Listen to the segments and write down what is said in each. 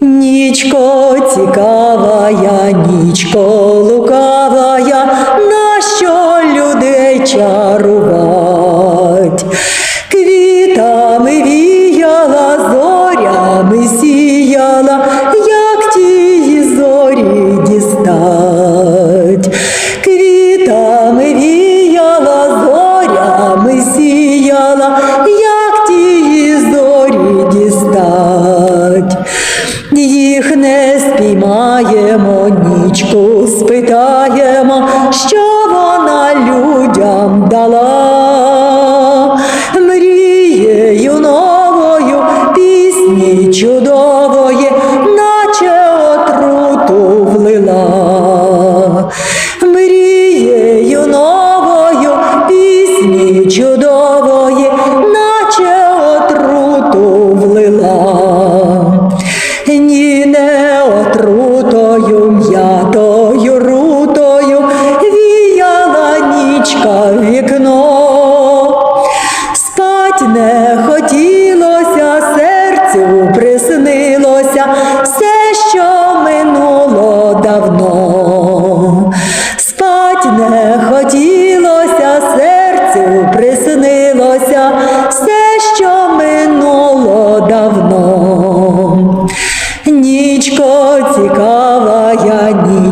Нічко цікавая, нічко лукавая, нащо людей чарувать? Не спіймаємо, нічку спитаємо, що вона людям дала. Мрією новою, пісні чудової,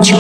te